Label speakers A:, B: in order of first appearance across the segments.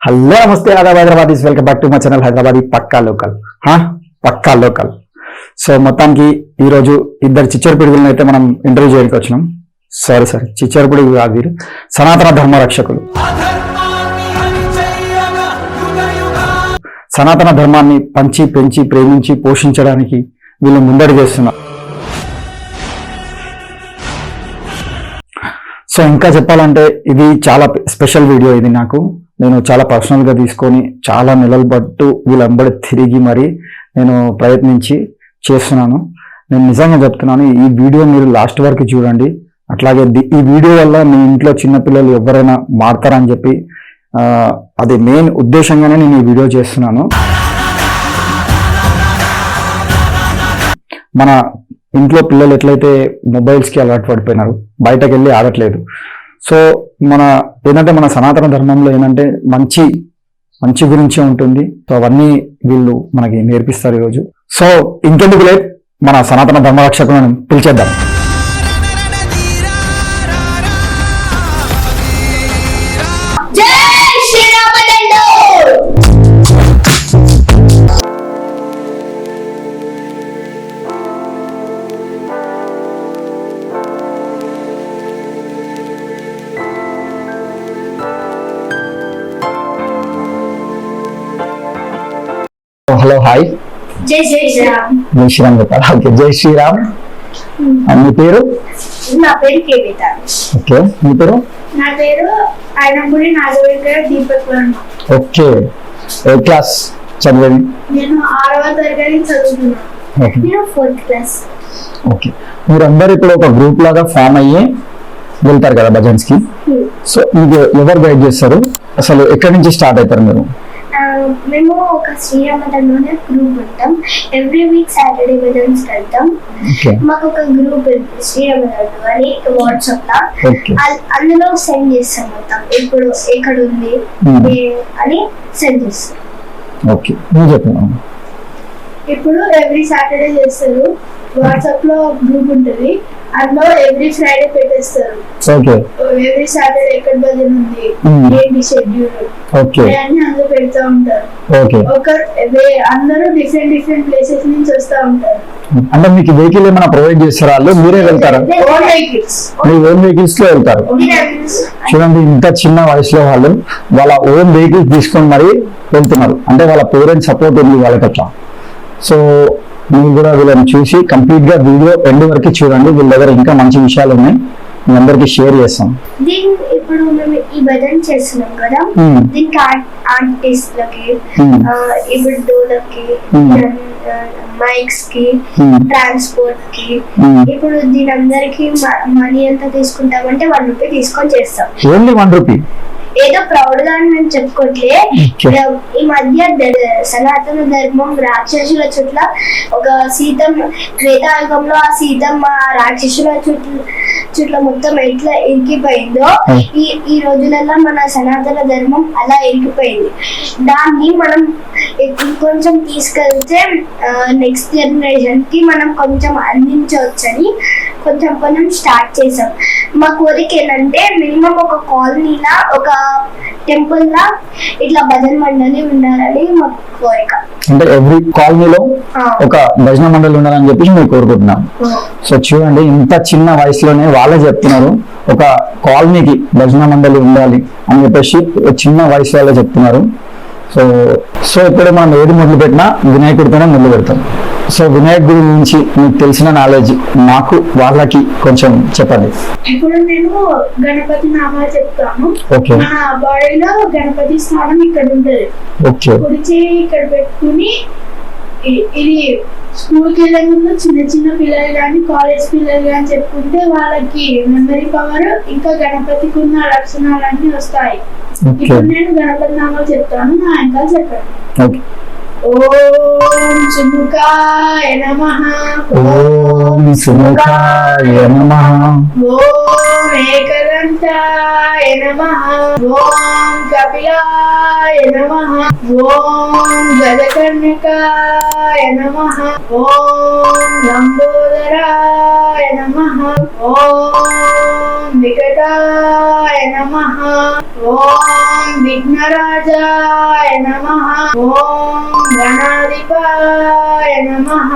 A: Hello నమస్తే Aadab Hyderabad is welcome back to my channel Hyderabad Pakka local. పక్కా local. So మొత్తానికి ఈరోజు ఇద్దరు చిచ్చర పిడుగులను అయితే మనం ఇంటర్వ్యూ చేయడానికి వచ్చినాం. సారీ సారీ చిచ్చర పిడుగు కాదు వీరు. సనాతన ధర్మ రక్షకులు. సనాతన ధర్మాన్ని పంచి పెంచి ప్రేమించి పోషించడానికి వీళ్ళు ముందడి చేస్తున్నారు సో ఇంకా చెప్పాలంటే ఇది చాలా స్పెషల్ వీడియో ఇది నాకు. నేను చాలా పర్సనల్గా తీసుకొని చాలా నెలలు పట్టు వీళ్ళంబడి తిరిగి మరి నేను ప్రయత్నించి చేస్తున్నాను. నేను నిజంగా చెప్తున్నాను ఈ వీడియో మీరు లాస్ట్ వరకు చూడండి. అట్లాగే ఈ వీడియో వల్ల మీ ఇంట్లో చిన్నపిల్లలు ఎవరైనా మారతారని చెప్పి అది మెయిన్ ఉద్దేశంగానే నేను ఈ వీడియో చేస్తున్నాను. మన ఇంట్లో పిల్లలు ఎట్లయితే మొబైల్స్కి అలవాటు పడిపోయినారు బయటకు వెళ్ళి ఆడట్లేదు. సో మన ఏంటంటే మన సనాతన ధర్మంలో ఏంటంటే మంచి మంచి గురించే ఉంటుంది. సో అవన్నీ వీళ్ళు మనకి నేర్పిస్తారు ఈరోజు. సో ఇంకెందుకు లేదు మన సనాతన ధర్మరక్షకులను పిలిచేద్దాం. హలో హాయ్
B: జై శ్రీరామ్.
A: జై శ్రీరామ్ ఓకే జై శ్రీరామ్. మీ పేరు?
B: నా పేరు కేవిత
A: ఓకే మీ పేరు?
B: నా పేరు ఆయనపూడి నాగవేంకర దీపక్ వర్మ.
A: ఓకే ఏ క్లాస్ చదివేది?
B: నేను ఆరవ తరగతి చదువుతున్నాను. నేను ఫోర్త్ క్లాస్
A: ఓకే మీరందరూ ఇప్పుడు ఒక గ్రూప్ లాగా ఫామ్ అయ్యి వెళ్తారు కదా భజన్స్కి సో మీకు ఎవరు గైడ్ చేస్తారు? అసలు ఎక్కడి నుంచి స్టార్ట్ అవుతారు మీరు?
B: మేము ఒక శ్రీరామచంద్రలోనే గ్రూప్ ఉంటాం. ఎవ్రీ వీక్ సాటర్డే భజన్స్ వెళ్తాం మాకు ఒక గ్రూప్ ఉంది శ్రీరామచంద్ర అని వాట్సాప్లో. అందులో సెండ్ చేస్తాం మొత్తం. ఇప్పుడు ఎక్కడ ఉంది
A: Hmm.
B: అని సెండ్ చేస్తాం.
A: ఓకే నువ్వు చెప్పు.
B: ఇప్పుడు ఎవ్రీ సాటర్డే చేస్తారు. వాట్సాప్లో గ్రూప్ ఉంటుంది. అందులో ఎవ్రీ ఫ్రైడే పెట్టేస్తారు.
A: ఓకే
B: ఎవ్రీ సాటర్డే ఎక్కడ భజన ఉంది?
A: Hmm.
B: ఏంటి షెడ్యూల్
A: ఓకే
B: అన్ని అందులో పెడతా ఉంటారు.
A: ఓకే
B: ఒక అందరూ డిఫరెంట్ డిఫరెంట్ ప్లేసెస్ నుంచి వస్తా ఉంటారు.
A: అంటే మీకు వెహికల్ ఏమైనా ప్రొవైడ్ చేస్తారా? వాళ్ళు మీరే వెళ్తారా?
B: ఓన్ వెహికల్స్
A: మీ ఓన్ వెహికల్స్లో వెళ్తారు. చూడండి ఇంత చిన్న వయసులో వాళ్ళు వాళ్ళ ఓన్ వెహికల్ తీసుకొని మరి వెళ్తున్నారు. అంటే వాళ్ళ పేరెంట్స్ సపోర్ట్ ఉంది వాళ్ళకి అట్లా. సో మీరు కూడా వీళ్ళని చూసి కంప్లీట్గా వీడియో ఎండ్ వరకు చూడండి వీళ్ళ దగ్గర ఇంకా మంచి విషయాలు ఉన్నాయి మీ అందరికి షేర్ చేస్తాం
B: దీని ఇప్పుడు మేము ఈ భజన చేస్తున్నాం కదా
A: Hmm.
B: దీనికి ఆర్టిస్ట్లకి
A: Hmm.
B: ఇప్పుడు డోలకి
A: Hmm.
B: మైక్స్కి
A: Hmm.
B: ట్రాన్స్పోర్ట్కి
A: Hmm.
B: ఇప్పుడు దీని అందరికి మనీ ఎంత తీసుకుంటామంటే వన్ రూపీ తీసుకొని చేస్తాం
A: ఓన్లీ వన్ రూపీ
B: ఏదో ప్రౌడ్గా అని మేము చెప్పుకోవట్లే. ఈ మధ్య సనాతన ధర్మం రాక్షసుల చుట్ల ఒక సీతమ్మ త్రేతాయుగంలో ఆ సీతమ్మ రాక్షసుల చుట్ల చుట్ల మొత్తం ఎట్లా ఇరికిపోయిందో. ఈ ఈ రోజులలో మన సనాతన ధర్మం అలా ఇరికిపోయింది దాన్ని మనం కొంచెం తీసుకెళ్తే నెక్స్ట్ జనరేషన్కి మనం కొంచెం అందించవచ్చని కొంచెం కొంచెం స్టార్ట్ చేసాం మా కోరిక ఏంటంటే మినిమం ఒక కాలనీలా ఒక టెంపుల్ లా ఇట్లా భజన మండలి ఉండాలని మా కోరిక.
A: అంటే ఎవ్రీ కాలనీలో. ఒక భజన మండలి ఉండాలని చెప్పేసి మేము కోరుకుంటున్నాం. సో చూడండి ఇంత చిన్న వయసులోనే వాళ్ళే చెప్తున్నారు ఒక కాలనీకి భజన మండలి ఉండాలి అని చెప్పేసి చిన్న వయసు వాళ్ళే చెప్తున్నారు. సో సో ఇప్పుడు మనం ఏది మొదలు పెట్టినా వినాయకుడితోనే మొదలు పెడతాం సో వినాయకుడి గురించి మీకు తెలిసిన నాలెడ్జ్ మాకు వాళ్ళకి కొంచెం చెప్పండి.
B: ఇప్పుడు నేను గణపతి నామాలు చెప్తాను
A: ఓకే.
B: మన బాడీలో గణపతి స్థానం ఇక్కడ ఉంటది.
A: ఓకే.
B: కుడి చేయి ఇక్కడ పెట్టుకుని ఇది స్కూల్కి వెళ్ళే ముందు చిన్న చిన్న పిల్లలు కానీ కాలేజ్ పిల్లలు కానీ చెప్పుకుంటే వాళ్ళకి మెమరీ పవర్ ఇంకా గణపతికి ఉన్న లక్షణాలన్నీ వస్తాయి. ఇప్పుడు నేను గణపతి నామాలు చెప్తాను నా ఇంకా చెప్పండి.
A: ఓకే.
B: ఓం సుముఖాయ నమః.
A: ఓం సుముఖాయ నమః.
B: ఓం ఏకదంతాయ నమః. ఓం కపిలాయ నమః. ఓం గజకర్ణకాయ నమః. ఓం లంబోదరాయ నమః. ఓం వికటాయ
C: నమః. ఓం విఘ్నరాజాయ నమః. ఓం గణాధిపాయ నమః.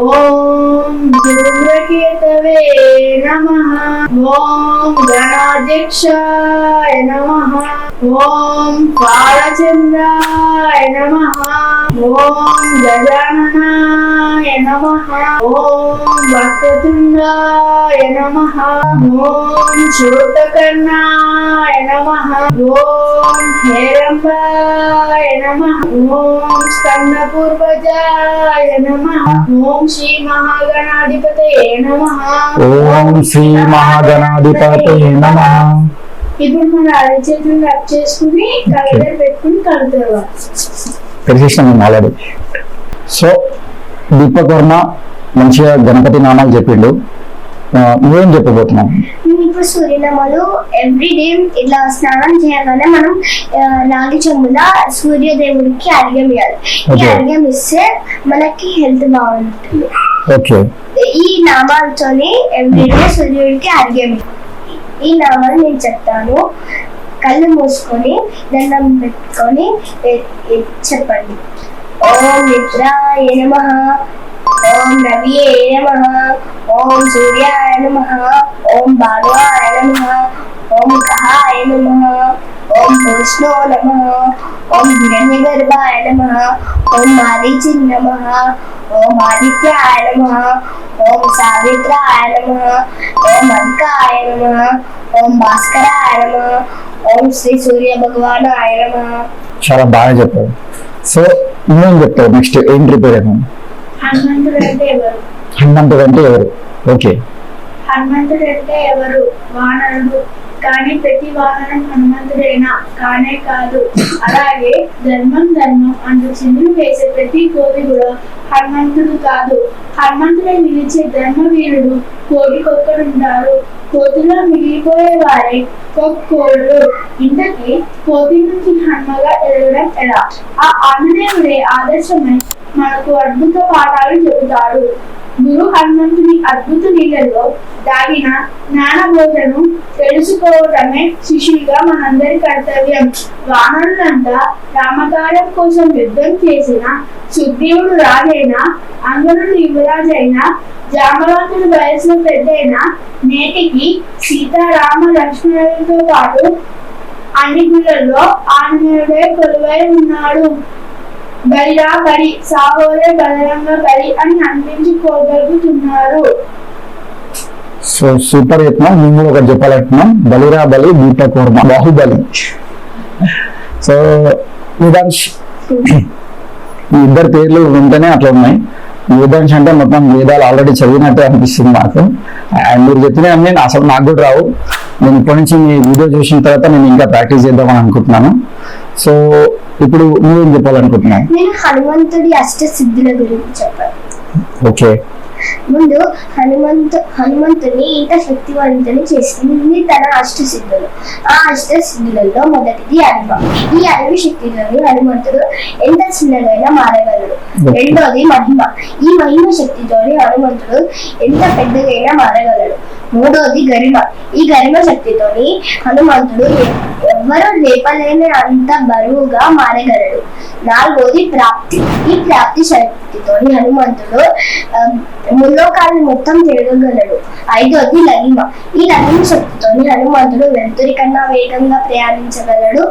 C: ఓం ధూమ్రకేతవే నమః. ఓం గణాధ్యక్షాయ నమః. ఓం బాలచంద్రాయ నమః. ఓం గజాననాయ నమః. ఓం వక్రతుండాయ నమః. ఓం నమః. ఓం హేరంబాయ నమః. ఓం స్కందపూర్వజాయ నమః. ఓం శ్రీ మహాగణాధిపతయే నమః.
A: ఓం శ్రీ మహాగణాధిపతి నమ.
C: ఇప్పుడు మన అరచేతులు రబ్ చేసుకుని పెట్టుకుని
A: ఆల్రెడీ సో దీపక్ వర్మ మంచిగా గణపతి నామాలు చెప్పిండు. నువ్వేం చెప్పబోతున్నావు?
B: నేను ఇప్పుడు సూర్యనమలు ఎవ్రీ డే ఇట్లా స్నానం చేయగానే మనం రాగి చెంబుల సూర్యదేవుడికి అర్ఘ్యం ఇవ్వాలి ఈ. అర్ఘ్యం ఇస్తే మనకి హెల్త్ బాగుంటుంది.
A: ఓకే.
B: ఈ నామాలతోని ఎవ్రీడే సూర్యుడికి అర్ఘ్యం. ఈ నామాలు నేను చెప్తాను. కళ్ళు మూసుకొని దండం పెట్టుకొని ఎ- ఎ- చెప్పండి ఓం మిత్రాయ నమ ఓం రవియే నమ ఓం సూర్యాయ నమ ఓం భానువాయ నమ ఓం కహాయ నమ ఓం విష్ణు నమ ఓం హిరణ్యగర్భాయ నమ ఓం మారీచి నమ ఓం ఆదిత్యాయ నమ ఓం సావిత్రాయ నమ ఓం అంకాయ నమ ఓం భాస్కరాయ నమ ఓం శ్రీ సూర్య భగవానాయ నమ
A: చాలా బాగా చెప్పావు సో నువ్వేం చెప్తావు నెక్స్ట్ ఏం ప్రిపేర్
C: ఎవరు
A: హనుమంతుడు అంటే ఎవరు ఓకే
C: హనుమంతుడు అంటే ఎవరు? వానరుడు. కానీ ప్రతి వానరం హనుమంతుడైనా? కానే కాదు. అలాగే ధర్మం ధర్మం అంటూ చిన్న వేసే ప్రతి కోడి కూడా హనుమంతుడు కాదు. హనుమంతుడై నిలిచే ధర్మవీరుడు కోడికొక్కడుంటారు కోతిలో మిగిలిపోయే వారే కోళ్ళు ఇంతకీ కోతి నుంచి హనుమగా ఎదగడం ఎలా? ఆ ఆంజనేయుడే ఆదర్శమై మనకు అద్భుత పాఠాలు చెబుతాడు. గురు హనుమంతుని అద్భుత లీలలో దాగిన జ్ఞానబోధను తెలుసుకోవడమే శిష్యుడిగా మనందరి కర్తవ్యం. వానరులంతా రామకార్యం కోసం యుద్ధం చేసిన సుగ్రీవుడు రాజైన అంగనుడు యువరాజైన జామవంతుడు వయసులో పెద్దయిన నేటికి సీతారామ లక్ష్మణులతో పాటు అన్ని గుళ్ళల్లో ఆంజనేయుడే కొలువై ఉన్నాడు. బలిరా బలి సాహోరే బలరంగ బలి అని అనిపించుకోగలుగుతున్నారు
A: సో సూపర్ యత్నం మేము కూడా ఒకటి చెప్పాలంటున్నాం బలిరా బలి బీట వర్మ బాహుబలి. సో వేదాంశ్ ఈ ఇద్దరు పేర్లు వింటేనే అట్లా ఉన్నాయి. వేదాంశ్ అంటే మొత్తం వేదాలు ఆల్రెడీ చదివినట్టే అనిపిస్తుంది నాకు. అండ్ మీరు చెప్పిన అన్ని అసలు నాకు కూడా రావు. నేను ఇప్పటి నుంచి మీ వీడియో చూసిన తర్వాత నేను ఇంకా ప్రాక్టీస్ చేద్దామని అనుకుంటున్నాను. సో ఇప్పుడు నువ్వేం చెప్పాలనుకుంటున్నావు?
B: నేను హనుమంతుడి అష్ట సిద్ధుల గురించి చెప్పాను
A: ఓకే.
B: ముందు హనుమంతు హనుమంతుని ఇంత శక్తివంతుని చేసింది తన అష్ట సిద్ధులు. ఆ అష్ట సిద్ధులలో మొదటిది అరివ ఈ అరివి శక్తితోని హనుమంతుడు ఎంత చిన్నగైనా మారగలడు. రెండోది మహిమ. ఈ మహిమ శక్తితోని హనుమంతుడు ఎంత పెద్దగైనా మారగలడు. మూడోది గరిమ. ఈ గరిమ శక్తితోని హనుమంతుడు ఎవ్వరూ లేపలేని అంత బరువుగా మారగలడు. నాలుగోది ప్రాప్తి. ఈ ప్రాప్తి శక్తితోని హనుమంతుడు ముల్లోకాన్ని మొత్తం తిరగగలడు. ఐదోది లగిమ ఈ లగిమ శక్తితోని హనుమంతుడు వెలుతురి కన్నా వేగంగా ప్రయాణించగలడు.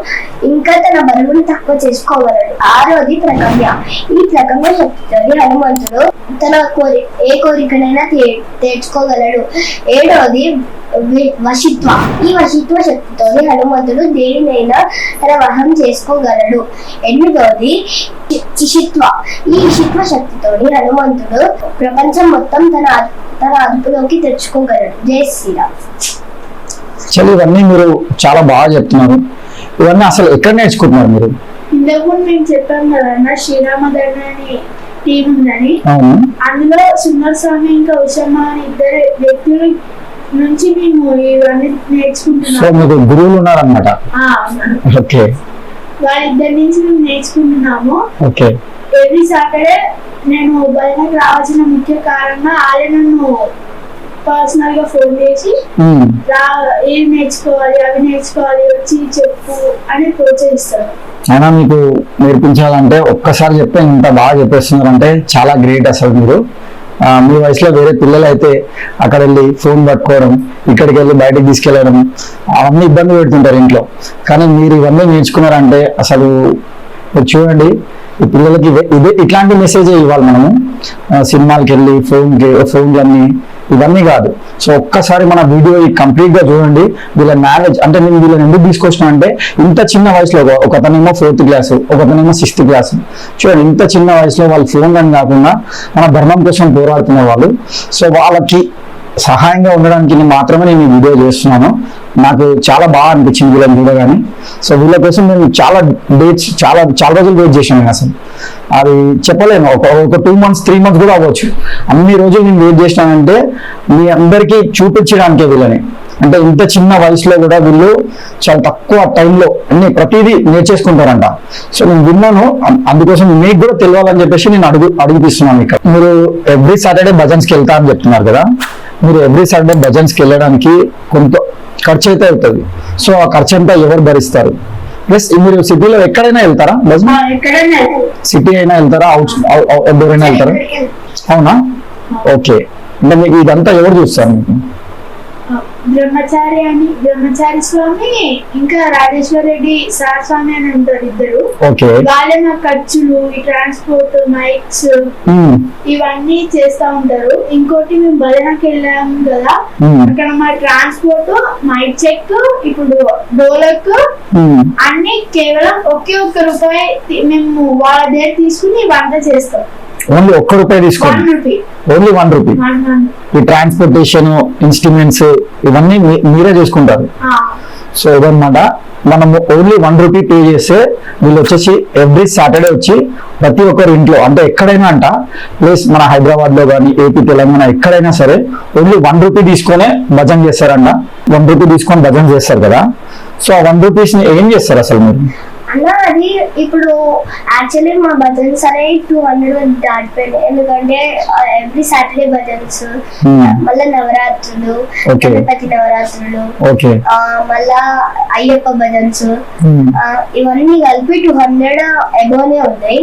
B: ఇంకా తన బరువును తక్కువ చేసుకోగలడు. ఆరోది ప్రగమ్య. ఈ ప్రగమ్య శక్తితోని హనుమంతుడు తన కోరి ఏ కోరికనైనా తీర్చుకోగలడు. ఏడు వి- వశిత్వ ఈ వశిత్వ శక్తితోని హనుమంతుడు దేనినైనా తన వహం చేసుకోగలడు. ఎనిమిదోది ఇ- ఇషిత్వ. ఈ ఇషిత్వ శక్తితోని హనుమంతుడు ప్రపంచం మొత్తం తన తన అదుపులోకి తెచ్చుకోగలడు. జై శ్రీరామ్.
A: చలి ఇవన్నీ మీరు చాలా బాగా చెప్తున్నారు. ఇవన్నీ అసలు ఎక్కడ నేర్చుకుంటున్నారు మీరు?
C: ఇంతకుముందు మేము చెప్పాం కదన్నా శ్రీరామ ధర్మ అని టీం ఉందని. అందులో సుందర స్వామి ఇంకా ఉషమ్మ అని ఇద్దరు వ్యక్తుల నుంచి మేము ఇవన్నీ నేర్చుకుంటున్నాం.
A: మీకు గురువులు ఉన్నారనమాట. ఓకే.
C: వాళ్ళిద్దరి నుంచి మేము నేర్చుకుంటున్నాము.
A: ఓకే.
C: ఎవ్రీ సాటర్డే నేను బయటకు రావాల్సిన ముఖ్య కారణంగా ఆలయ నన్ను పర్సనల్గా ఫోన్ చేసి. రా ఏం నేర్చుకోవాలి అవి నేర్చుకోవాలి వచ్చి చెప్పు అని ప్రోత్సహిస్తారు.
A: అయినా మీకు నేర్పించాలంటే ఒక్కసారి చెప్తే ఇంత బాగా చెప్పేస్తున్నారంటే చాలా గ్రేట్ అసలు మీరు. మీ వయసులో వేరే పిల్లలు అయితే అక్కడ వెళ్ళి ఫోన్ పట్టుకోవడం ఇక్కడికి వెళ్ళి బయటకు తీసుకెళ్ళడం అవన్నీ ఇబ్బంది పెడుతుంటారు ఇంట్లో. కానీ మీరు ఇవన్నీ నేర్చుకున్నారంటే అసలు చూడండి ఈ పిల్లలకి ఇదే ఇట్లాంటి మెసేజ్ ఇవ్వాలి మనము. సినిమాలకి వెళ్ళి ఫోన్ ఫోన్లన్నీ ఇవన్నీ కాదు. సో ఒక్కసారి మన వీడియో కంప్లీట్గా చూడండి. వీళ్ళ మ్యారేజ్ అంటే నేను వీళ్ళని ఎందుకు తీసుకొచ్చిన అంటే ఇంత చిన్న వయసులో ఒక- ఒకతనేమో ఫోర్త్ క్లాస్ ఒకతనేమో సిక్స్త్ క్లాస్ చూడండి ఇంత చిన్న వయసులో వాళ్ళు ఫోన్ అని కాకుండా మన ధర్మం కోసం పోరాడుతున్న వాళ్ళు. సో వాళ్ళకి సహాయంగా ఉండడానికి మాత్రమే నేను ఈ వీడియో చేస్తున్నాను. నాకు చాలా బాగా అనిపించింది వీళ్ళని చూడగానే. సో వీళ్ళ కోసం నేను చాలా డేట్స్ చాలా చాలా రోజులు వెయిట్ చేశాను నేను అసలు. అది చెప్పలేను. ఒక ఒక టూ మంత్స్ త్రీ మంత్స్ కూడా అవ్వచ్చు. అన్ని రోజులు నేను వెయిట్ చేసినానంటే మీ అందరికీ చూపించడానికే వీళ్ళని. అంటే ఇంత చిన్న వయసులో కూడా వీళ్ళు చాలా తక్కువ టైంలో అన్ని ప్రతిదీ నేర్చేసుకుంటారంట. సో నేను విన్నాను అందుకోసం మీకు కూడా తెలియాలని చెప్పేసి నేను అడుగు అడుగుపిస్తున్నాను ఇక్కడ. మీరు ఎవ్రీ సాటర్డే భజన్స్కి వెళ్తా అని చెప్తున్నారు కదా మీరు ఎవ్రీ సాటర్డే భజన్స్కి వెళ్ళడానికి కొంత ఖర్చు అయితే అవుతుంది. సో ఆ ఖర్చు అంతా ఎవరు భరిస్తారు? ప్లస్ మీరు సిటీలో ఎక్కడైనా వెళ్తారా?
C: ఎక్కడైనా
A: సిటీ అయినా వెళ్తారా? అవుట్ ఎవరైనా వెళ్తారా? అవునా? ఓకే. అంటే మీకు ఇదంతా ఎవరు చూస్తారు? మీకు
C: బ్రహ్మచారి అని బ్రహ్మచారి స్వామి ఇంకా రాజేశ్వర రెడ్డి సార్ స్వామి అని ఉంటారు ఇద్దరు. వాళ్ళే మా ఖర్చులు ఈ ట్రాన్స్పోర్ట్ మైక్స్ ఇవన్నీ చేస్తా ఉంటారు. ఇంకోటి మేము భజనకి వెళ్ళాము కదా. అక్కడ మా ట్రాన్స్పోర్ట్ మైక్ చెక్ ఇప్పుడు డోలక్. అన్ని కేవలం ఒకే ఒక్క రూపాయి మేము వాళ్ళ దగ్గర తీసుకుని వంట చేస్తాం.
A: ఓన్లీ ఒక్క రూపాయి తీసుకోండి. ఓన్లీ వన్ రూపీ ఈ ట్రాన్స్పోర్టేషన్ ఇన్స్ట్రుమెంట్స్ ఇవన్నీ మీరే చూసుకుంటారు. సో ఇదన్నమాట. మనము ఓన్లీ వన్ రూపీ పే చేస్తే వీళ్ళు వచ్చేసి ఎవ్రీ సాటర్డే వచ్చి ప్రతి ఒక్కరి ఇంట్లో అంటే ఎక్కడైనా అంట ప్లస్ మన హైదరాబాద్లో కానీ ఏపీ తెలంగాణ ఎక్కడైనా సరే ఓన్లీ వన్ రూపీ తీసుకొనే భజన చేస్తారంట. వన్ రూపీ తీసుకొని భజన చేస్తారు కదా. సో ఆ వన్ రూపీస్ని ఏం చేస్తారు అసలు మీరు?
B: అన్న అది ఇప్పుడు యాక్చువల్లీ మా భజన్స్ అనేవి టూ హండ్రెడ్ దాటిపోయినాయి. ఎందుకంటే ఎవ్రీ సాటర్డే భజన్స్
A: Hmm.
B: మళ్ళా నవరాత్రులు. గణపతి నవరాత్రులు మళ్ళా అయ్యప్ప భజన్స్ ఆ, ఇవన్నీ కలిపి టూ హండ్రెడ్ అబోనే ఉన్నాయి.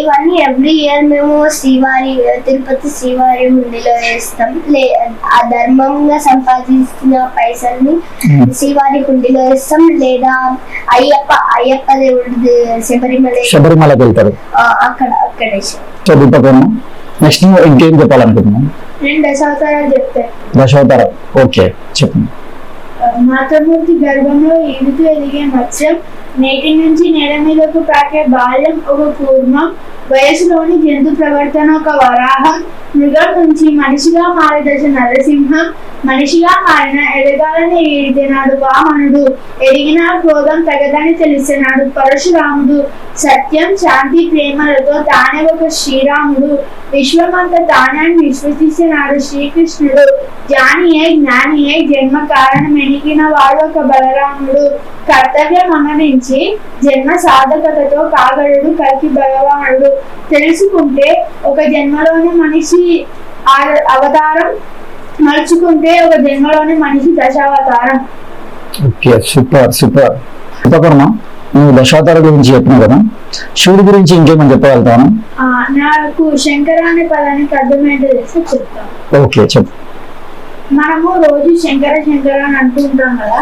B: ఇవన్నీ ఎవ్రీ ఇయర్ మేము శ్రీవారి తిరుపతి శ్రీవారి హుండీలో వేస్తాం. లే ఆ ధర్మంగా సంపాదిస్తున్న పైసల్ని
A: Hmm.
B: శ్రీవారి హుండీలో వేస్తాం. లేదా అయ్యప్ప అయ్యప్ప దేవుడి శబరిమల
A: శబరిమలకి వెళ్తారు.
B: అక్కడ అక్కడ.
A: దీపకర్మ నెక్స్ట్ ఇంకేం చెప్పాలనుకుంటున్నాను
C: నేను దశావతారాలు చెప్తాను
A: దశావతారం. ఓకే చెప్పండి
C: మాతృమూర్తి గర్భంలో ఈడుతూ ఎదిగే మత్స్యం నేటి నుంచి నేల మీదకు ప్రాకే బాల్యం ఒక కూర్మం వయసులోని జంతు ప్రవర్తన ఒక వరాహం. మృగం నుంచి మనిషిగా మారదశ నరసింహం. మనిషిగా మారిన ఎదగాలని ఏడితేనాడు వామనుడు. ఎదిగిన క్రోధం తగదని తెలిసినాడు పరశురాముడు. సత్యం శాంతి ప్రేమలతో తానే ఒక శ్రీరాముడు. విశ్వమంత తానే విశ్వసిస్తున్నాడు శ్రీకృష్ణుడు. జానియే జ్ఞానియే జన్మ కారణం ఎనిగిన వాడు ఒక బలరాముడు. కర్తవ్యం అనరించి జన్మ సాధకతతో కాగడుడు కలికి భగవానుడు. తెలుసుకుంటే ఒక జన్మలోని మనిషి అవతారం మలుచుకుంటే ఒక జన్మలోని మనిషి దశావతారం.
A: Okay super super. దీపకర్మ నువ్వు దశావతార గురించి చెప్పినావు కదా. శివుడి గురించి ఇంకేమైనా చెప్పగలుగుతాను
C: నాకు శంకర అనే పదానికి అర్థమేంటో తెలిసి చెప్తాను.
A: ఓకే చెప్పు.
C: మనము రోజు శంకర శంకర అని అంటుంటాం కదా.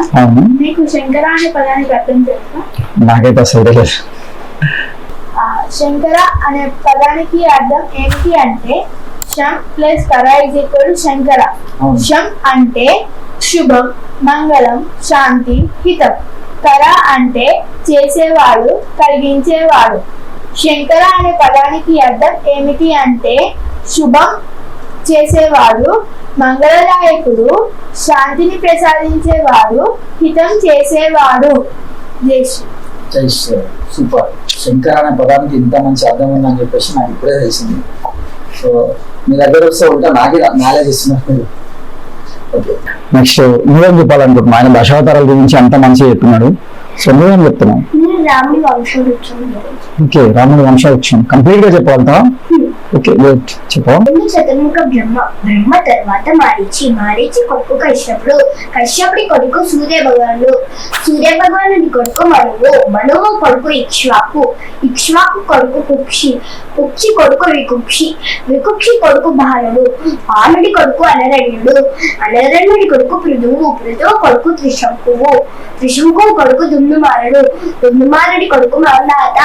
C: మీకు శంకర అనే పదానికి అర్థం తెలుసా?
A: నాకైతే అసలు తెలియదు.
C: శంకర అనే పదానికి అర్థం ఏమిటి అంటే శం ప్లస్ కర ఇజ్ ఈక్వల్ శంకర. శం అంటే శుభం మంగళం శాంతి హితం. కర అంటే చేసేవాడు కలిగించేవాడు. శంకర అనే పదానికి అర్థం ఏమిటి అంటే శుభం చేసేవాడు మంగళదాయకుడు శాంతిని ప్రసాదించేవాడు హితం చేసేవాడు. జై
A: సూపర్ శంకర్ అనే పదానికి ఇంత మంచి అర్థం ఉందని చెప్పేసి నాకు ఇప్పుడే తెలిసింది. సో మీ దగ్గర వస్తే ఉంటా నాకే నాలెడ్జ్ ఇస్తున్నారు. ఓకే నెక్స్ట్ నువ్వేం చెప్పాలనుకుంటున్నావు? ఆయన దశావతారాల గురించి అంత మంచిగా చెప్పినాడు సో నువ్వేం చెప్తున్నావు?
B: రాముడి
A: ఓకే రాముడి వంశవృక్షం. కంప్లీట్గా చెప్పగలుగుతావా? ఓకే గుడ్
B: చెప్పండి శతముఖ బ్రహ్మ బ్రహ్మ తర్వాత మారిచి మారిచి కొడుకు కశ్యపుడు కశ్యపుడి కొడుకు సూర్య భగవానుడు సూర్య భగవానుడి కొడుకు మనువు మనువు కొడుకు ఇక్ష్వాకు ఇక్ష్వాకు కొడుకు కుక్షి కుక్షి కొడుకు వికుక్షి వికుక్షి కొడుకు బాలుడు బాలుడి కొడుకు అనరణ్యుడు అనరణ్యుడి కొడుకు పృథువు పృథువు కొడుకు త్రిశంకువు త్రిశంకు కొడుకు దుమ్నుమారుడు దుమ్నుమారుడి కొడుకు మానాథ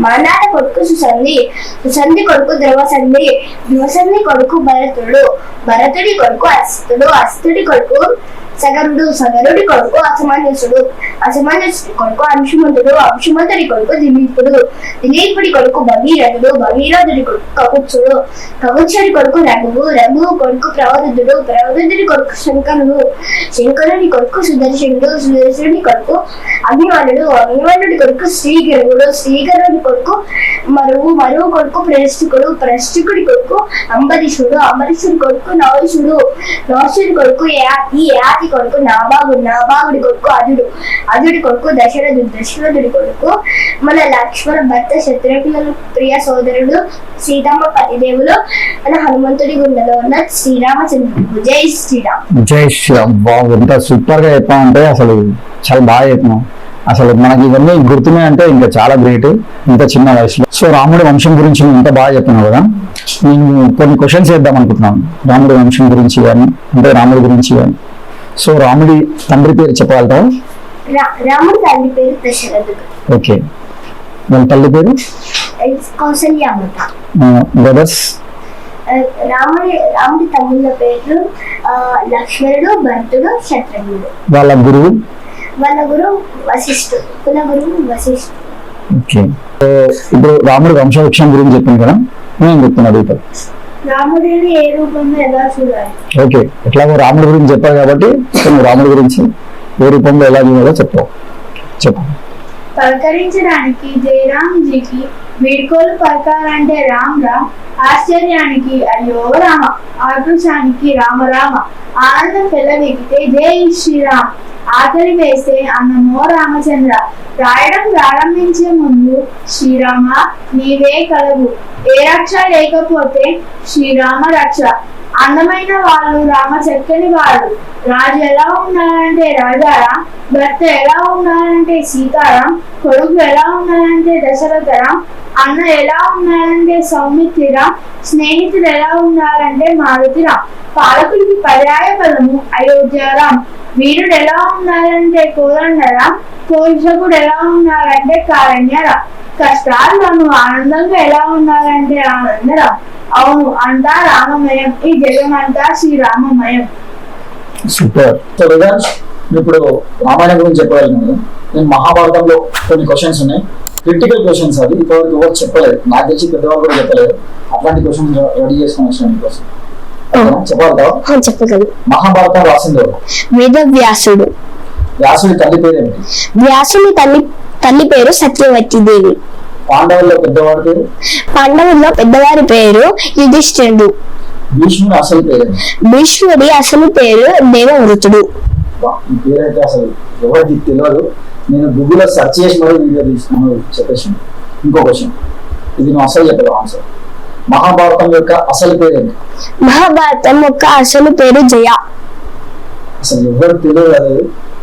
B: మానాథ కొడుకు సుసంధి సుసంధి కొడుకు ధ్రువసంధి ధ్రువసంధి కొడుకు భరతుడు భరతుడి కొడుకు అస్తుడు అస్తుడి కొడుకు సగరుడు సగరుడి కొడుకు అసమంజసుడు అసమంజసుడి కొడుకు అంశుమంతుడు అంశుమంతుడి కొడుకు దిలీపుడు. దిలీపుడి కొడుకు భగీరథుడు భగీరథుడి కొడుకు కకుత్సుడు కకుత్సుడి కొడుకు రఘువు రఘువు కొడుకు ప్రవరుద్ధుడు ప్రవరుద్ధుడి కొడుకు శంకరుడు. శంకరుడి కొడుకు సుదర్శనుడు సుదర్శనుడి కొడుకు అభిమానుడు అభిమానుడి కొడుకు శ్రీగరుడు శ్రీగరుడి కొడుకు మరువు మరువు కొడుకు ప్రస్తుకుడు ప్రస్తుకుడి కొడుకు అంబరీషుడు అంబరీషుడి కొడుకు నవసుడు నవసుడి కొడుకు ఈ యాతి కొడుకు నాబాగు నాబాగుడి కొడుకు అజుడు అజుడి కొడుకు దశరథుడు. దశరథుడి కొడుకు మన లక్ష్మణ భర్త శత్రుఘ్నుల ప్రియ సోదరుడు సీతమ్మ పతిదేవులు మన హనుమంతుడి గుండెలో ఉన్న శ్రీరామచంద్రుడు. జై శ్రీరామ్.
A: జై శ్రీరామ్. బాబు సూపర్గా చెప్పామంటే అసలు చాలా బాగా చెప్పినాం అసలు మనకి ఇవన్నీ గుర్తున్నాయి అంటే ఇంకా చాలా గ్రేట్ ఇంత చిన్న వయసులో. సో రాముడి వంశం గురించి నువ్వు ఇంత బాగా చెప్పినావు కదా నేను కొన్ని క్వశ్చన్స్ వేద్దాం అనుకుంటున్నాను. రాముడి వంశం గురించి కానీ అంటే రాముడి గురించి కానీ. సో రాముడి తండ్రి పేరు చెప్పగలుగుతావా
B: రా- రాముడి తల్లి పేరు దశరథుడు
A: ఓకే. వాళ్ళ తల్లి పేరు?
B: కౌసల్యామత.
A: బ్రదర్స్
B: రాముడి రాముడి తమ్ముళ్ళ పేర్లు ఆ, లక్ష్మణుడు భరతుడు శత్రుఘ్నుడు.
A: వాళ్ళ గురువు?
B: వాళ్ళ గురువు వశిష్ఠుడు కుల గురువు వశిష్ఠుడు
A: ఓకే. ఇప్పుడు రాముడి వంశవృక్షం గురించి చెప్పింది కదా? నేను చెప్తున్నా
C: రాముడిని ఏ రూపంలో ఎలా చూడాలి?
A: ఓకే. ఎట్లాగో రాముడి గురించి చెప్పారు కాబట్టి నువ్వు రాముడి గురించి ఏ రూపంలో ఎలా చూడాలో చెప్పు. చెప్పు.
C: పలకరించడానికి జయరామ్జీకి వీడ్కోలు పలకాలంటే రామ్ రామ్ ఆశ్చర్యానికి అయ్యో రామ ఆదృశానికి రామ రామ ఆనందం పిల్లవెక్కితే జై శ్రీరామ్. ఆకలి వేస్తే అన్నమో రామచంద్ర రాయడం ప్రారంభించే ముందు శ్రీరామ నీవే కలవు. ఏ రక్ష లేకపోతే శ్రీరామ రక్ష. అందమైన వాళ్ళు రామ చక్కని వాళ్ళు రాజు ఎలా ఉన్నారంటే రాజారా భర్త ఎలా ఉన్నారంటే సీతారాం కొడుకు ఎలా ఉన్నారంటే దశరథరాం అన్న ఎలా ఉన్నారంటే సౌమిత్రిరాం? స్నేహితులు ఎలా ఉన్నారంటే మారుతిరా. పాలకుడికి పర్యాయ పదము అయోధ్యారాం. వీరుడు ఎలా ఉన్నారంటే కోదండరా? పోషకుడు ఎలా ఉన్నారంటే కారణ్యరా. కష్టాలను ఆనందంగా ఎలా ఉన్నారంటే ఆనందరా. అవును అంతా రామమయం. ఈ జగమంతా శ్రీరామమయం.
A: సూపర్. ఇప్పుడు రామాయణం గురించి చెప్పగలను. నేను మహాభారతంలో కొన్ని క్వశ్చన్స్ ఉన్నాయి. క్రిటికల్ క్వశ్చన్స్ అవి ఇప్పటివరకు ఎవరు చెప్పలేదు. నాకు తెలిసి పెద్దవాళ్ళు కూడా చెప్పలేదు. అట్లాంటి క్వశ్చన్స్ రెడీ చేసుకొని వచ్చిన మీకోసం
B: చెప్పగలరు
A: మహాభారతం రాసింది?
B: వేద వ్యాసుడు.
A: వ్యాసుడి తల్లి పేరు ఏమిటి
B: వ్యాసుని తల్లి తల్లి పేరు సత్యవతి దేవి
A: పాండవుల్లో పెద్దవాడి పేరు?
B: పాండవుల్లో పెద్దవారి పేరు యుధిష్ఠిరుడు.
A: భీష్ముని అసలు పేరు?
B: భీష్ముడి అసలు పేరు దేవవృతుడు
A: ఈ పేరు అయితే అసలు ఎవరికి తెలియదు నేను గూగుల్లో సెర్చ్ చేసి మరీ వీడియో తీసుకున్నాను చెప్పేసి ఇంకో క్వశ్చన్ ఇది నువ్వు అసలు చెప్పలేవు ఆన్సర్ మహాభారతం యొక్క అసలు పేరు ఏంటి?
B: మహాభారతం యొక్క అసలు పేరు జయ.
A: అసలు ఎవరు తెలియదు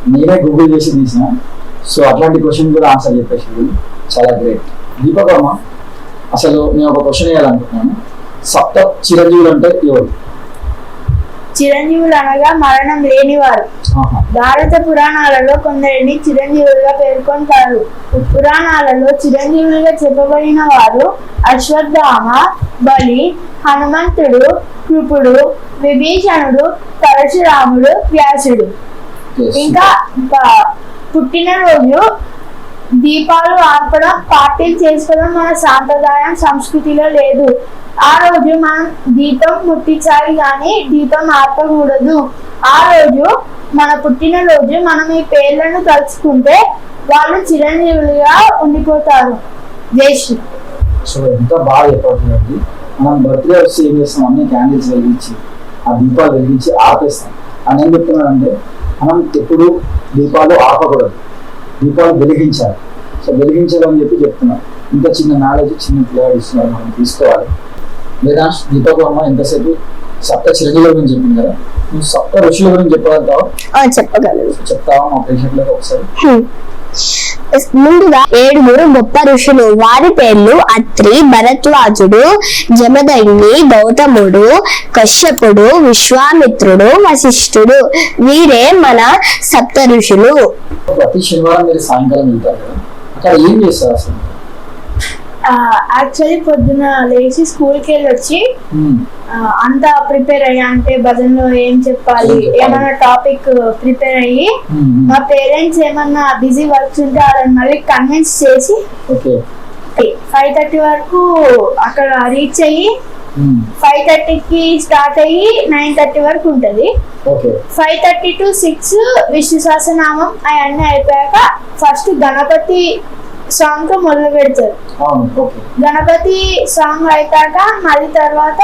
A: నేనే గూగుల్ చేసి తీసిన. సో అట్లాంటి క్వశ్చన్ కూడా ఆన్సర్ చెప్పేసి చాలా గ్రేట్ దీపక్ వర్మ అసలు నేను ఒక క్వశ్చన్ వేయాలనుకుంటున్నాను. సప్త చిరంజీవులు అంటే ఎవరు?
C: చిరంజీవులు అనగా మరణం లేనివారు. భారత పురాణాలలో కొందరిని చిరంజీవులుగా పేర్కొంటారు. పురాణాలలో చిరంజీవులుగా చెప్పబడిన వారు అశ్వత్థామ బలి హనుమంతుడు కృపుడు విభీషణుడు పరశురాముడు వ్యాసుడు. ఇంకా పుట్టినరోజు దీపాలు ఆర్పడం పార్టీలు చేసుకోవడం మన సాంప్రదాయం సంస్కృతిలో లేదు. ఆ రోజు మనం దీపం ముట్టించాలి కానీ దీపం ఆర్పకూడదు. ఆ రోజు మన పుట్టినరోజు మనం ఈ పేర్లను తలుచుకుంటే వాళ్ళు చిరంజీవులుగా ఉండిపోతారు. జై
A: సో ఎంత బాగా చెప్పబడుతుంది మనం బర్త్డే వచ్చి ఏం చేస్తాం? అన్ని క్యాండిల్స్ వెలిగించి ఆ దీపాలు వెలిగించి ఆపేస్తాం. అని ఏం చెప్తున్నానంటే మనం ఎప్పుడు దీపాలు ఆపకూడదు. దీపాలు వెలిగించాలి. సో వెలిగించాలని చెప్పి చెప్తున్నాం. ఇంత చిన్న నాలెడ్జ్ చిన్న పిల్లలు ఇస్తున్నారు. మనం తీసుకోవాలి. లేదా దీపక్ ఎంతసేపు సప్త చిరంజీవుల గురించి చెప్పింది కదా. నువ్వు సప్త ఋషుల గురించి చెప్పగలుగుతావా?
B: చెప్పగలను.
A: చెప్తావా? మా ఒకసారి.
B: ముందుగా ఏడుగురు గొప్ప ఋషులు వారి పేర్లు అత్రి భరద్వాజుడు జమదగ్ని గౌతముడు కశ్యపుడు విశ్వామిత్రుడు వశిష్ఠుడు. వీరే మన సప్త ఋషులు.
A: ప్రతి శనివారం మీరు సాయంకాలం వెళ్తారు అక్కడ ఏం చేస్తారు అసలు?
C: యాక్చువల్లీ పొద్దున లేచి స్కూల్కి వెళ్ళి వచ్చి అంతా ప్రిపేర్ అయ్యా. అంటే భజనలో ఏం చెప్పాలి? ఏమైనా టాపిక్ ప్రిపేర్ అయ్యి. మా పేరెంట్స్ ఏమన్నా బిజీ వర్క్స్ ఉంటే వాళ్ళని మళ్ళీ కన్విన్స్ చేసి
A: ఓకే.
C: ఫైవ్ థర్టీ వరకు అక్కడ రీచ్ అయ్యి ఫైవ్ థర్టీకి స్టార్ట్ అయ్యి నైన్ థర్టీ వరకు ఉంటుంది.
A: Okay.
C: Five thirty to six Vishnu Sahasranamam అవన్నీ అయిపోయాక ఫస్ట్ గణపతి సాంగ్తో మొదలు పెడతారు. గణపతి సాంగ్ అయిపోయాక మళ్ళీ తర్వాత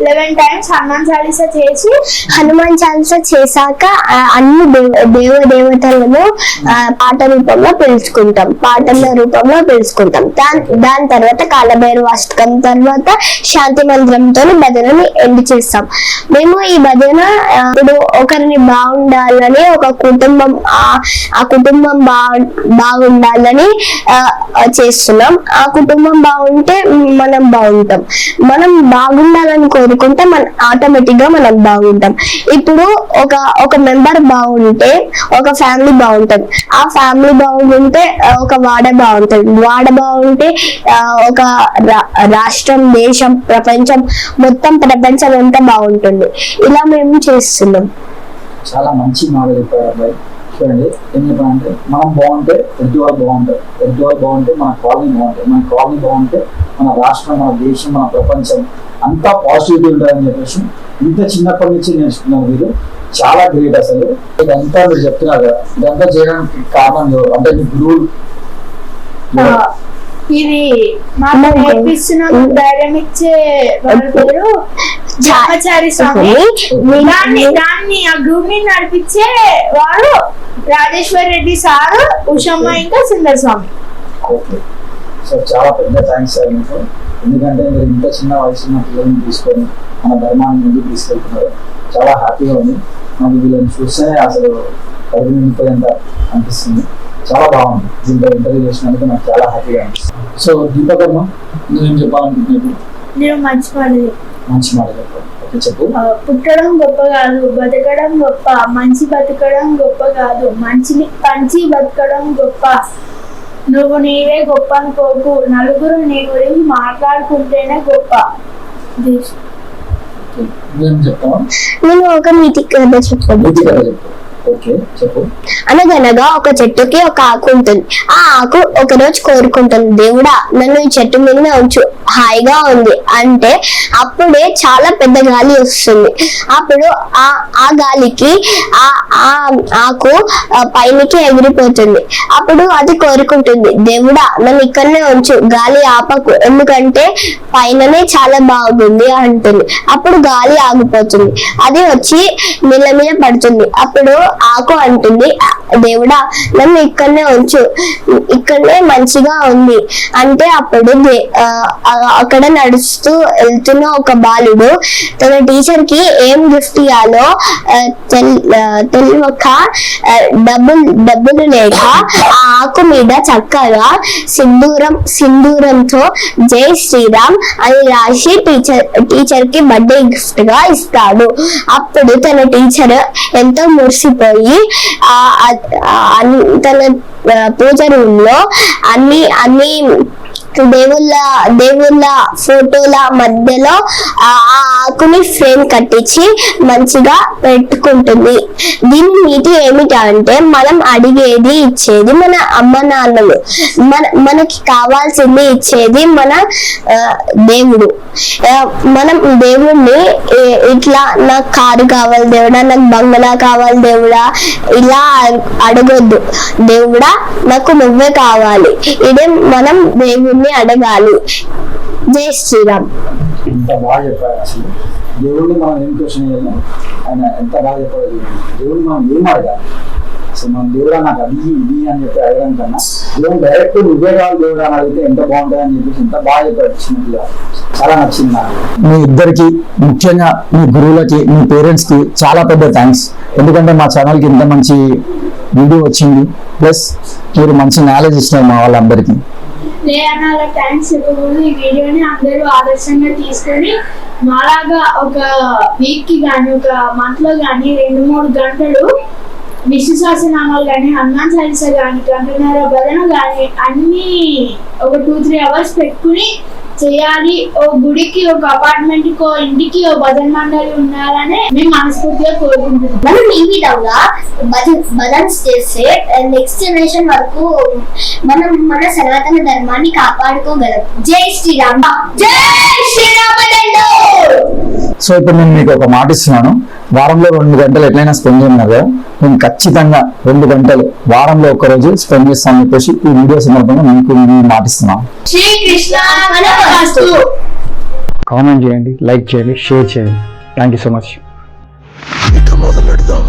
C: లెవెన్ టైమ్స్ హనుమాన్ చాలీసా చేసి
B: హనుమాన్ చాలీస చేశాక ఆ, అన్ని దేవ దేవ దేవతలను ఆ, పాట రూపంలో పిలుచుకుంటాం. పాటల రూపంలో పిలుచుకుంటాం. దాని దాని తర్వాత కాలభైరవ అష్టకం తర్వాత శాంతి మంత్రంతో భజనని ఎండ్ చేస్తాం. మేము ఈ భజన ఇప్పుడు ఒకరిని బాగుండాలని ఒక కుటుంబం ఆ ఆ కుటుంబం బాగు బాగుండాలని చేస్తున్నాం. ఆ కుటుంబం బాగుంటే మనం బాగుంటాం. మనం బాగుండాలని కోరుకుంటే మన ఆటోమేటిక్గా మనం బాగుంటాం. ఇప్పుడు ఒక ఒక మెంబర్ బాగుంటే ఒక ఫ్యామిలీ బాగుంటుంది. ఆ ఫ్యామిలీ బాగుంటే ఒక వాడ బాగుంటుంది. వాడ బాగుంటే ఒక రా- రాష్ట్రం దేశం ప్రపంచం మొత్తం ప్రపంచం అంతా బాగుంటుంది. ఇలా మేము చేస్తున్నాం.
A: చాలా మంచి మాట చెప్పారు అబ్బాయి చూడండి. ఏం చెప్పాలంటే మనం బాగుంటే ఎదుటి వాళ్ళు బాగుంటారు. ఎదుటి వాళ్ళు బాగుంటే మన కాలనీ బాగుంటాయి మన కాలనీ బాగుంటే మన రాష్ట్రం మన దేశం మన ప్రపంచం అంతా పాజిటివిటీ ఉంటుందని చెప్పేసి ఇంత చిన్నప్పటి నుంచి నేర్చుకున్నారు మీరు. చాలా గ్రేట్ అసలు. ఇదంతా మీరు చెప్తున్నారు కదా. ఇదంతా చేయడానికి కారణం ఎవరు? అంటే మీ గురువులు
C: ఇది మాకు. నేర్పిస్తున్న ధైర్యం ఇచ్చే వాళ్ళ పేరు బ్రహ్మచారి స్వామి. దాన్ని దాన్ని ఆ గ్రూప్ని నడిపించే వారు రాజేశ్వర్ రెడ్డి సార్ ఉషమ్మ ఇంకా సుందర్ స్వామి.
A: ఓకే. సో చాలా పెద్ద థ్యాంక్స్ సార్ మీకు. ఎందుకంటే మీరు ఇంత చిన్న వయసు ఉన్న పిల్లల్ని తీసుకొని మన ధర్మాన్ని ముందుకు తీసుకెళ్తున్నారు. చాలా హ్యాపీగా ఉంది. నాకు వీళ్ళని చూస్తేనే అసలు కడుపు నిండిపోయేంత అనిపిస్తుంది. చాలా బాగుంది. దీంట్లో ఇంటర్వ్యూ చేసినందుకు నాకు చాలా హ్యాపీగా అనిపిస్తుంది. సో దీపకమ్మ నువ్వేం చెప్పాలనుకుంటున్నావు?
C: నేను మంచి
A: మంచి మాట చెప్పు.
C: పుట్టడం గొప్ప కాదు బతకడం గొప్ప. మంచి బతకడం గొప్ప కాదు మంచిని పంచి బతకడం గొప్ప. నువ్వు నీవే గొప్ప అనుకోకు నలుగురు నీ గురించి మాట్లాడుకుంటేనే గొప్ప.
B: నేను ఒక నీతి కథ చెప్పదు అనగనగా ఒక చెట్టుకి ఒక ఆకు ఉంటుంది. ఆ ఆకు ఒక రోజు కోరుకుంటుంది దేవుడా నన్ను ఈ చెట్టు మీద ఉంచు హాయిగా ఉంది. అంటే అప్పుడే చాలా పెద్ద గాలి వస్తుంది. అప్పుడు ఆ ఆ గాలికి ఆ ఆ ఆకు పైనకి ఎగిరిపోతుంది. అప్పుడు అది కోరుకుంటుంది దేవుడా నన్ను ఇక్కడనే ఉంచు గాలి ఆపకు ఎందుకంటే పైననే చాలా బాగుంది అంటుంది. అప్పుడు గాలి ఆగిపోతుంది. అది వచ్చి నీళ్ళ మీద పడుతుంది. అప్పుడు ఆకు అంటుంది. దేవుడా నన్ను ఇక్కడనే ఉంచు. ఇక్కడనే మంచిగా ఉంది. అంటే అప్పుడు దే- అక్కడ నడుస్తూ వెళ్తున్న ఒక బాలుడు తన టీచర్కి ఏం గిఫ్ట్ ఇవ్వాలో తెల్- తెలియక డబ్బులు డబ్బులు లేక ఆ ఆకు మీద చక్కగా సింధూరం సింధూరంతో జై శ్రీరామ్ అని రాసి టీచర్ టీచర్కి బర్త్డే గిఫ్ట్గా ఇస్తాడు. అప్పుడు తన టీచర్ ఎంతో మురిసిపోయి పోయి ఆ- తన పూజ రూమ్లో అన్ని అన్ని దేవుళ్ళ దేవుళ్ళ ఫోటోల మధ్యలో ఆ ఆకుని ఫ్రేమ్ కట్టించి మంచిగా పెట్టుకుంటుంది. దీని నీతి ఏమిటంటే మనం అడిగేది ఇచ్చేది మన అమ్మ నాన్నలు. మన మనకి కావాల్సింది ఇచ్చేది మన దేవుడు. మనం దేవుణ్ణి ఇట్లా నాకు కారు కావాలి దేవుడా నాకు బంగళా కావాలి దేవుడా ఇలా అడగొద్దు. దేవుడా నాకు నువ్వే కావాలి. ఇదే మనం దేవుణ్ణి అడగాలి. జై శ్రీరామ్.
A: ఎంత బాగా చెప్పారు అసలు. దేవుడిని మనం ఏం క్వశ్చన్ చేయాలి ఆయన ఎంత బాగా చెప్పారు. దేవుడిని మనం ఏం అడగాలి? అసలు మనం దేవుడా నాకు అది ఇది అని చెప్పి అడగడం కన్నా దేవుడు డైరెక్ట్ నువ్వే కావాలి దేవుడు అని అడిగితే ఎంత బాగుంటుంది అని చెప్పేసి ఎంత బాగా చెప్పారు చిన్నపిల్ల. చాలా నచ్చింది నాకు. మీ ఇద్దరికి ముఖ్యంగా మీ గురువులకి మీ పేరెంట్స్కి చాలా పెద్ద థ్యాంక్స్ ఎందుకంటే మా ఛానల్కి ఇంత మంచి వీడియో వచ్చింది. ప్లస్ మీరు మంచి నాలెడ్జ్ ఇచ్చినారు మా వాళ్ళందరికీ.
C: ప్లే అన్న అలా థ్యాంక్స్ ఇవ్వకూడదు. ఈ వీడియోని అందరూ ఆదర్శంగా తీసుకొని మాలాగా ఒక వీక్కి కానీ ఒక మంత్లో కానీ రెండు మూడు గంటలు విష్ణు సహస్రనామాలు కానీ హనుమాన్ చాలీస కానీ గంటన్నర భజన కానీ అన్ని ఒక టూ త్రీ అవర్స్ పెట్టుకుని చేయాలి. ఓ గుడికి ఒక అపార్ట్మెంట్ ఓ ఇంటికి ఓ భజన మండలి ఉండాలని మేము మనస్ఫూర్తిగా కోరుకుంటున్నాం.
B: మనం ఈ విధంగా భజన్ భజన్స్ చేస్తే నెక్స్ట్ జనరేషన్ వరకు మనం మన సనాతన ధర్మాన్ని కాపాడుకోగలం. జై శ్రీరామ్. జై శ్రీరామ
A: సో ఇప్పుడు నేను మీకు ఒక మాట ఇస్తున్నాను. వారంలో రెండు గంటలు ఎట్లయినా స్పెండ్ చేయన్నారు కదా నేను ఖచ్చితంగా రెండు గంటలు వారంలో ఒక రోజు స్పెండ్ చేస్తాను చెప్పేసి ఈ వీడియో సందర్భంగా మీకు ఈ మాట ఇస్తున్నాను.
B: శ్రీకృష్ణ మనస్తు
A: కామెంట్ చేయండి లైక్ చేయండి షేర్ చేయండి. Thank you so much
D: మొదలెడదాం.